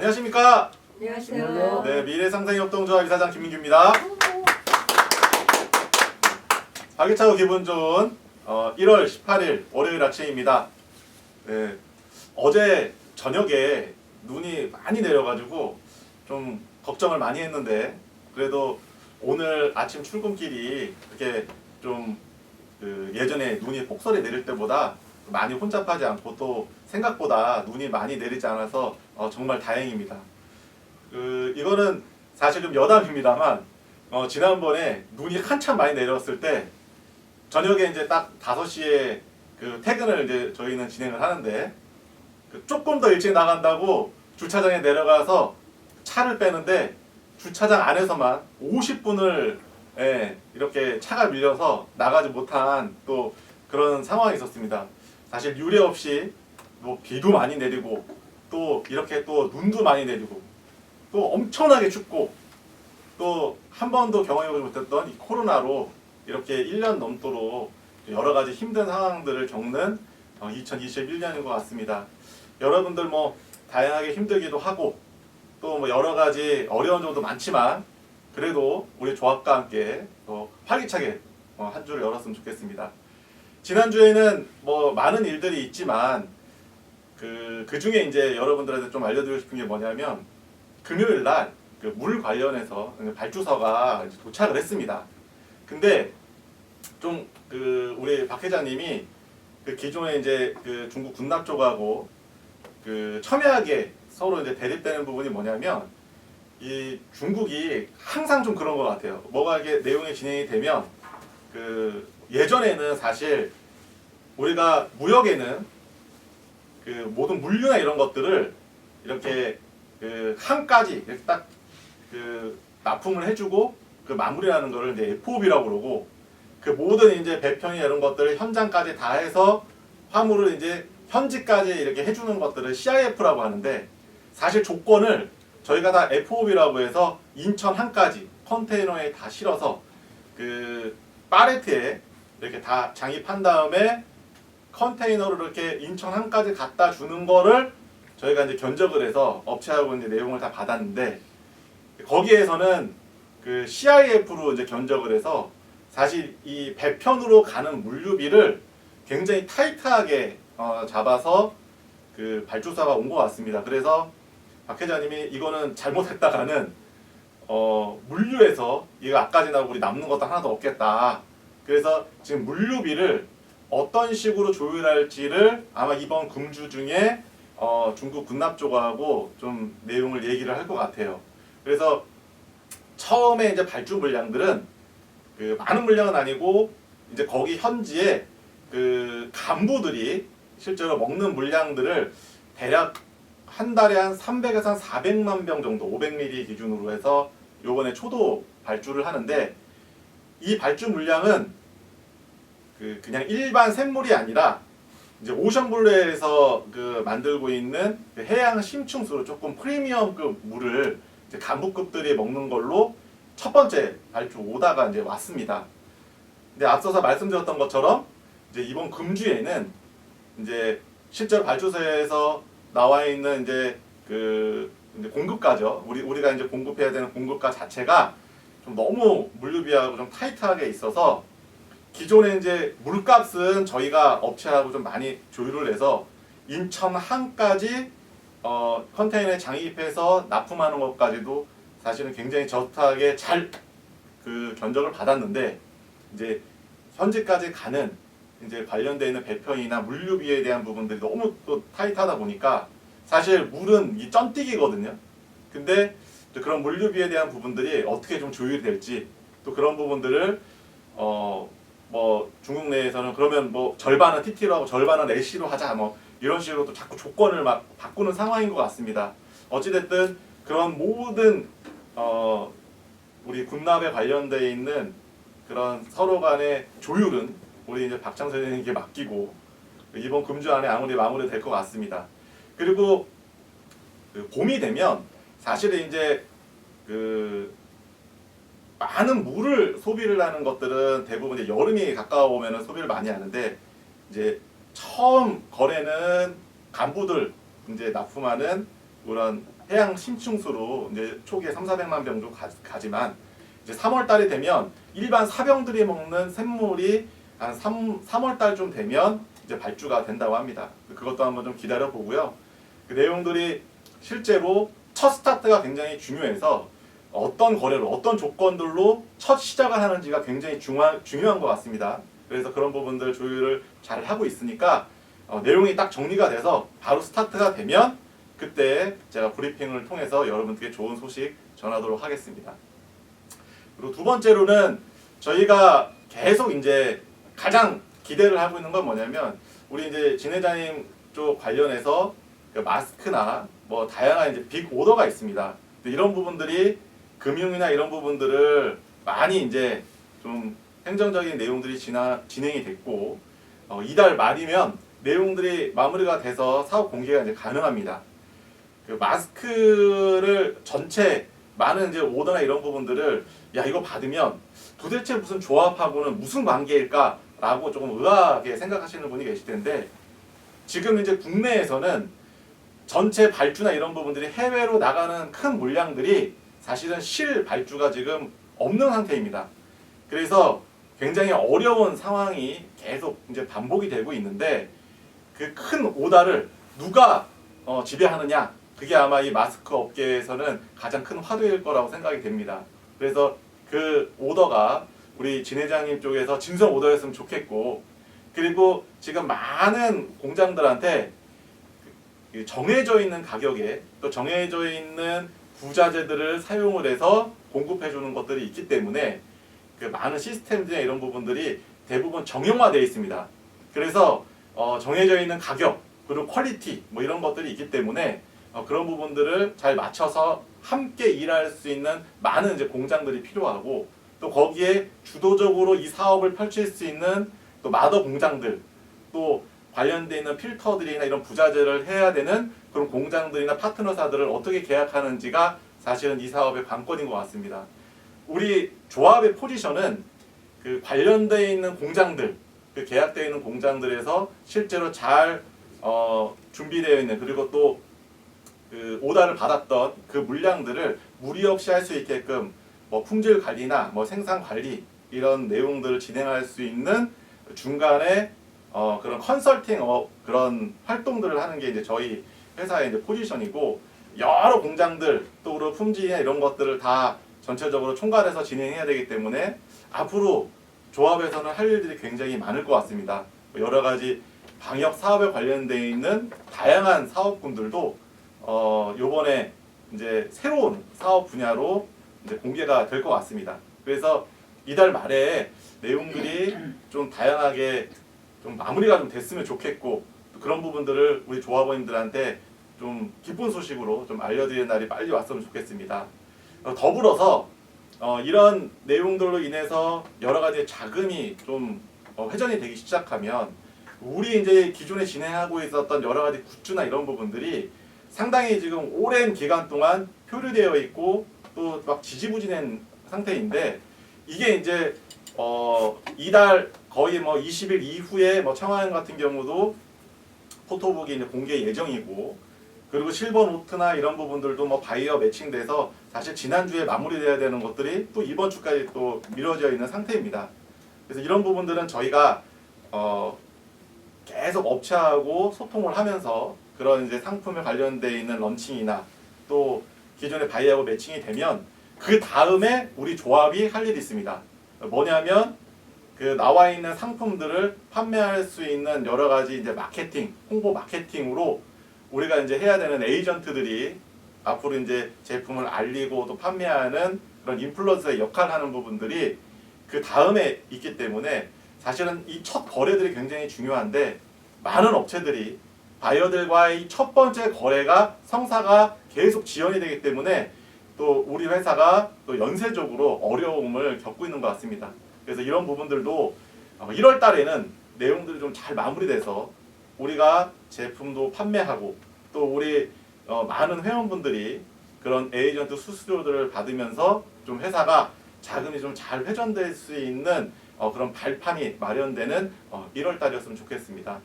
안녕하십니까? 안녕하세요. 네, 미래상생협동조합 이사장 김민규입니다. 활기차고 기분 좋은 어, 1월 18일 월요일 아침입니다. 네, 어제 저녁에 눈이 많이 내려가지고 좀 걱정을 많이 했는데 그래도 오늘 아침 출근길이 이렇게 좀 그 예전에 눈이 폭설이 내릴 때보다 많이 혼잡하지 않고 또 생각보다 눈이 많이 내리지 않아서 어, 정말 다행입니다. 그 이거는 사실 좀 여담입니다만 어, 지난번에 눈이 한참 많이 내렸을 때 저녁에 이제 딱 5시에 그 퇴근을 이제 저희는 진행을 하는데 그 조금 더 일찍 나간다고 주차장에 내려가서 차를 빼는데 주차장 안에서만 50분을 예, 이렇게 차가 밀려서 나가지 못한 또 그런 상황이 있었습니다. 사실 유례 없이 뭐 비도 많이 내리고 또 이렇게 또 눈도 많이 내리고 또 엄청나게 춥고 또 한 번도 경험해보지 못했던 이 코로나로 이렇게 1년 넘도록 여러 가지 힘든 상황들을 겪는 2021년인 것 같습니다. 여러분들 뭐 다양하게 힘들기도 하고 또 뭐 여러 가지 어려운 점도 많지만 그래도 우리 조합과 함께 또 활기차게 어, 한 주를 열었으면 좋겠습니다. 지난주에는 뭐 많은 일들이 있지만 그, 그 중에 이제 여러분들한테 좀 알려드리고 싶은 게 뭐냐면 금요일 날 그 물 관련해서 발주서가 이제 도착을 했습니다. 근데 좀 그 우리 박 회장님이 그 기존에 이제 그 중국 군납 쪽하고 그 첨예하게 서로 이제 대립되는 부분이 뭐냐면 이 중국이 항상 좀 그런 것 같아요. 뭐가 이게 내용이 진행이 되면 그 예전에는 사실 우리가 무역에는 그 모든 물류나 이런 것들을 이렇게 그 항까지 이렇게 딱 그 납품을 해주고 그 마무리하는 거를 이제 FOB라고 그러고 그 모든 이제 배편이 이런 것들을 현장까지 다 해서 화물을 이제 현지까지 이렇게 해주는 것들을 CIF라고 하는데 사실 조건을 저희가 다 FOB라고 해서 인천 항까지 컨테이너에 다 실어서 그 파레트에 이렇게 다 장입한 다음에 컨테이너를 이렇게 인천 항까지 갖다 주는 거를 저희가 이제 견적을 해서 업체하고 이제 내용을 다 받았는데 거기에서는 그 CIF로 이제 견적을 해서 사실 이 배편으로 가는 물류비를 굉장히 타이트하게 어, 잡아서 그 발주사가 온 것 같습니다. 그래서 박 회장님이 이거는 잘못했다가는 어, 물류에서 이거 아까 지나고 우리 남는 것도 하나도 없겠다. 그래서 지금 물류비를 어떤 식으로 조율할지를 아마 이번 금주 중에 어, 중국 군납 쪽하고 좀 내용을 얘기를 할 것 같아요. 그래서 처음에 이제 발주 물량들은 그 많은 물량은 아니고 이제 거기 현지에 그 간부들이 실제로 먹는 물량들을 대략 한 달에 한 300에서 한 400만 병 정도 500ml 기준으로 해서 요번에 초도 발주를 하는데 이 발주 물량은 그 그냥 일반 샘물이 아니라 이제 오션블루에서 그 만들고 있는 그 해양 심층수로 조금 프리미엄급 물을 이제 간부급들이 먹는 걸로 첫 번째 발주 오다가 이제 왔습니다. 근데 앞서서 말씀드렸던 것처럼 이제 이번 금주에는 이제 실제로 발주소에서 나와 있는 이제 그 이제 공급가죠. 우리 우리가 이제 공급해야 되는 공급가 자체가 좀 너무 물류비하고 좀 타이트하게 있어서 기존에 이제 물값은 저희가 업체하고 좀 많이 조율을 해서 인천 항까지 어, 컨테이너에 장입해서 납품하는 것까지도 사실은 굉장히 저타하게 잘 그 견적을 받았는데 이제 현지까지 가는 이제 관련되어 있는 배편이나 물류비에 대한 부분들이 너무 또 타이트하다 보니까 사실 물은 이 쩐뛰기거든요. 근데 또 그런 물류비에 대한 부분들이 어떻게 좀 조율이 될지 또 그런 부분들을 어뭐 중국 내에서는 그러면 뭐 절반은 TT로 하고 절반은 LC로 하자 뭐 이런 식으로 또 자꾸 조건을 막 바꾸는 상황인 것 같습니다. 어찌됐든 그런 모든 어 우리 군납에 관련되어 있는 그런 서로 간의 조율은 우리 이제 박창 선생님께 맡기고 이번 금주 안에 아무리 마무리될 것 같습니다. 그리고 그 봄이 되면 사실은 이제 그 많은 물을 소비를 하는 것들은 대부분 이제 여름이 가까워오면 소비를 많이 하는데 이제 처음 거래는 간부들 이제 납품하는 그런 해양 심층수로 이제 초기에 3, 400만 병 정도 가, 가지만 이제 3월 달이 되면 일반 사병들이 먹는 샘물이 한 3, 3월 달쯤 되면 이제 발주가 된다고 합니다. 그것도 한번 좀 기다려 보고요. 그 내용들이 실제로 첫 스타트가 굉장히 중요해서 어떤 거래로 어떤 조건들로 첫 시작을 하는지가 굉장히 중요한, 중요한 것 같습니다. 그래서 그런 부분들 조율을 잘 하고 있으니까 어, 내용이 딱 정리가 돼서 바로 스타트가 되면 그때 제가 브리핑을 통해서 여러분들께 좋은 소식 전하도록 하겠습니다. 그리고 두 번째로는 저희가 계속 이제 가장 기대를 하고 있는 건 뭐냐면 우리 이제 진 회장님 쪽 관련해서 그 마스크나 뭐 다양한 이제 빅 오더가 있습니다. 이런 부분들이 금융이나 이런 부분들을 많이 이제 좀 행정적인 내용들이 진화, 진행이 됐고 어, 이달 말이면 내용들이 마무리가 돼서 사업 공개가 이제 가능합니다. 그 마스크를 전체 많은 이제 오더나 이런 부분들을 야 이거 받으면 도대체 무슨 조합하고는 무슨 관계일까라고 조금 의아하게 생각하시는 분이 계실 텐데 지금 이제 국내에서는 전체 발주나 이런 부분들이 해외로 나가는 큰 물량들이 사실은 실 발주가 지금 없는 상태입니다. 그래서 굉장히 어려운 상황이 계속 이제 반복이 되고 있는데 그 큰 오다를 누가 어, 지배하느냐 그게 아마 이 마스크 업계에서는 가장 큰 화두일 거라고 생각이 됩니다. 그래서 그 오더가 우리 진 회장님 쪽에서 진성 오더였으면 좋겠고 그리고 지금 많은 공장들한테 그 정해져 있는 가격에 또 정해져 있는 부자재들을 사용을 해서 공급해 주는 것들이 있기 때문에 그 많은 시스템들이나 이런 부분들이 대부분 정형화되어 있습니다. 그래서 어, 정해져 있는 가격 그리고 퀄리티 뭐 이런 것들이 있기 때문에 어, 그런 부분들을 잘 맞춰서 함께 일할 수 있는 많은 이제 공장들이 필요하고 또 거기에 주도적으로 이 사업을 펼칠 수 있는 또 마더 공장들 또 관련돼 있는 필터들이나 이런 부자재를 해야 되는 그런 공장들이나 파트너사들을 어떻게 계약하는지가 사실은 이 사업의 관건인 것 같습니다. 우리 조합의 포지션은 그 관련돼 있는 공장들, 그 계약되어 있는 공장들에서 실제로 잘 어, 준비되어 있는 그리고 또 그 오다를 받았던 그 물량들을 무리 없이 할 수 있게끔 뭐 품질 관리나 뭐 생산 관리 이런 내용들을 진행할 수 있는 중간에 어, 그런 컨설팅 어, 그런 활동들을 하는 게 이제 저희 회사의 이제 포지션이고 여러 공장들 또 그리고 품질이나 이런 것들을 다 전체적으로 총괄해서 진행해야 되기 때문에 앞으로 조합에서는 할 일들이 굉장히 많을 것 같습니다. 뭐 여러 가지 방역 사업에 관련되어 있는 다양한 사업군들도 어, 요번에 이제 새로운 사업 분야로 이제 공개가 될 것 같습니다. 그래서 이달 말에 내용들이 좀 다양하게 좀 마무리가 좀 됐으면 좋겠고 또 그런 부분들을 우리 조합원님들한테 좀 기쁜 소식으로 좀 알려드리는 날이 빨리 왔으면 좋겠습니다. 어, 더불어서 어, 이런 내용들로 인해서 여러 가지 자금이 좀 어, 회전이 되기 시작하면 우리 이제 기존에 진행하고 있었던 여러 가지 굿즈나 이런 부분들이 상당히 지금 오랜 기간 동안 표류되어 있고 또 막 지지부진한 상태인데 이게 이제 어 이달 거의 뭐 20일 이후에 뭐 청하연 같은 경우도 포토북이 이제 공개 예정이고 그리고 실버 노트나 이런 부분들도 뭐 바이어 매칭돼서 사실 지난주에 마무리돼야 되는 것들이 또 이번 주까지 또 미뤄져 있는 상태입니다. 그래서 이런 부분들은 저희가 어 계속 업체하고 소통을 하면서 그런 이제 상품에 관련돼 있는 런칭이나 또 기존의 바이하고 매칭이 되면 그 다음에 우리 조합이 할 일이 있습니다. 뭐냐면 그 나와 있는 상품들을 판매할 수 있는 여러 가지 이제 마케팅, 홍보 마케팅으로 우리가 이제 해야 되는 에이전트들이 앞으로 이제 제품을 알리고 또 판매하는 그런 인플루언서의 역할을 하는 부분들이 그 다음에 있기 때문에 사실은 이 첫 거래들이 굉장히 중요한데 많은 업체들이 바이어들과의 첫 번째 거래가 성사가 계속 지연이 되기 때문에 또 우리 회사가 또 연쇄적으로 어려움을 겪고 있는 것 같습니다. 그래서 이런 부분들도 1월 달에는 내용들이 좀 잘 마무리돼서 우리가 제품도 판매하고 또 우리 어, 많은 회원분들이 그런 에이전트 수수료들을 받으면서 좀 회사가 자금이 좀 잘 회전될 수 있는 어, 그런 발판이 마련되는 어, 1월 달이었으면 좋겠습니다.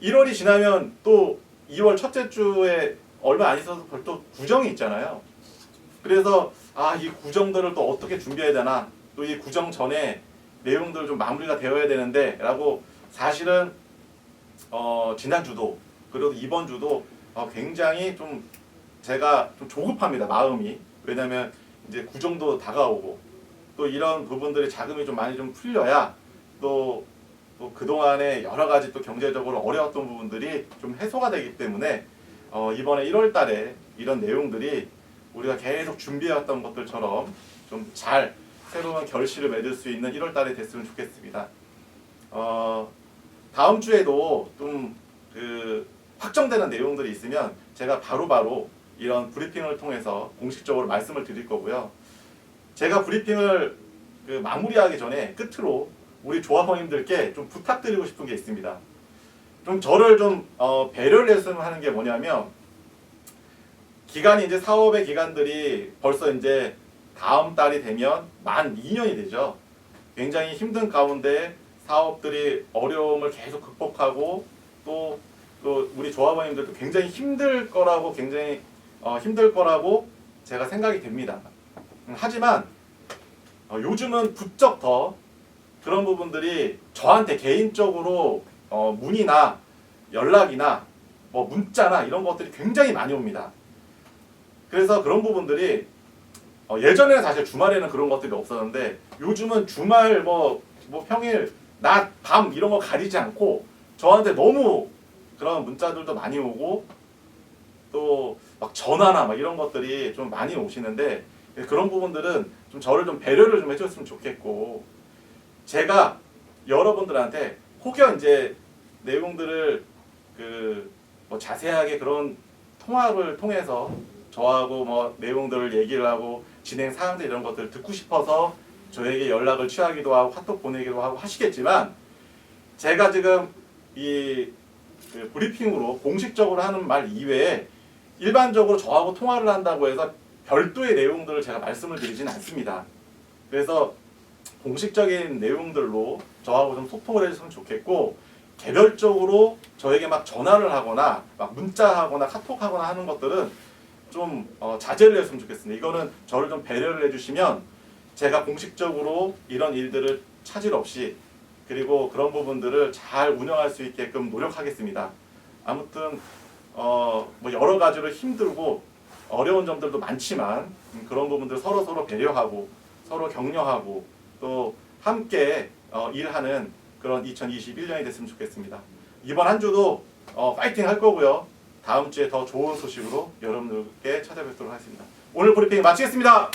1월이 지나면 또 2월 첫째 주에 얼마 안 있어서 별도 구정이 있잖아요. 그래서 아 이 구정들을 또 어떻게 준비해야 되나 또 이 구정 전에 내용들 좀 마무리가 되어야 되는데라고 사실은 어 지난 주도 그리고 이번 주도 어, 굉장히 좀 제가 좀 조급합니다 마음이. 왜냐면 이제 구정도 다가오고 또 이런 부분들이 자금이 좀 많이 좀 풀려야 또, 또 그동안에 여러 가지 또 경제적으로 어려웠던 부분들이 좀 해소가 되기 때문에 어, 이번에 1월 달에 이런 내용들이 우리가 계속 준비해왔던 것들처럼 좀잘 새로운 결실을 맺을 수 있는 1월 달이 됐으면 좋겠습니다. 어, 다음 주에도 좀 그 확정되는 내용들이 있으면 제가 바로 바로 이런 브리핑을 통해서 공식적으로 말씀을 드릴 거고요. 제가 브리핑을 그 마무리하기 전에 끝으로 우리 조합원님들께 좀 부탁드리고 싶은 게 있습니다. 좀 저를 좀 어, 배려를 했으면 하는 게 뭐냐면 기간이 이제 사업의 기간들이 벌써 이제 다음 달이 되면 만 2년이 되죠. 굉장히 힘든 가운데 사업들이 어려움을 계속 극복하고 또, 또 우리 조합원님들도 굉장히 힘들 거라고 굉장히 어, 힘들 거라고 제가 생각이 됩니다. 음, 하지만 어, 요즘은 부쩍 더 그런 부분들이 저한테 개인적으로 어, 문의나 연락이나 뭐 문자나 이런 것들이 굉장히 많이 옵니다. 그래서 그런 부분들이 어, 예전에는 사실 주말에는 그런 것들이 없었는데 요즘은 주말 뭐, 뭐 평일 낮 밤 이런 거 가리지 않고 저한테 너무 그런 문자들도 많이 오고 또 막 전화나 막 이런 것들이 좀 많이 오시는데 그런 부분들은 좀 저를 좀 배려를 좀 해줬으면 좋겠고 제가 여러분들한테 혹여 이제 내용들을 그 뭐 자세하게 그런 통화를 통해서 저하고 뭐 내용들을 얘기를 하고 진행 사항들 이런 것들을 듣고 싶어서 저에게 연락을 취하기도 하고 카톡 보내기도 하고 하시겠지만 제가 지금 이그 브리핑으로 공식적으로 하는 말 이외에 일반적으로 저하고 통화를 한다고 해서 별도의 내용들을 제가 말씀을 드리진 않습니다. 그래서 공식적인 내용들로 저하고 좀 소통을 해주시면 좋겠고 개별적으로 저에게 막 전화를 하거나 막 문자하거나 카톡하거나 하는 것들은 좀 어, 자제를 했으면 좋겠습니다. 이거는 저를 좀 배려를 해주시면 제가 공식적으로 이런 일들을 차질 없이 그리고 그런 부분들을 잘 운영할 수 있게끔 노력하겠습니다. 아무튼 어, 뭐 여러 가지로 힘들고 어려운 점들도 많지만 음, 그런 부분들 서로 서로 배려하고 서로 격려하고 또 함께 어, 일하는 그런 2021년이 됐으면 좋겠습니다. 이번 한 주도 어, 파이팅 할 거고요. 다음 주에 더 좋은 소식으로 여러분들께 찾아뵙도록 하겠습니다. 오늘 브리핑 마치겠습니다.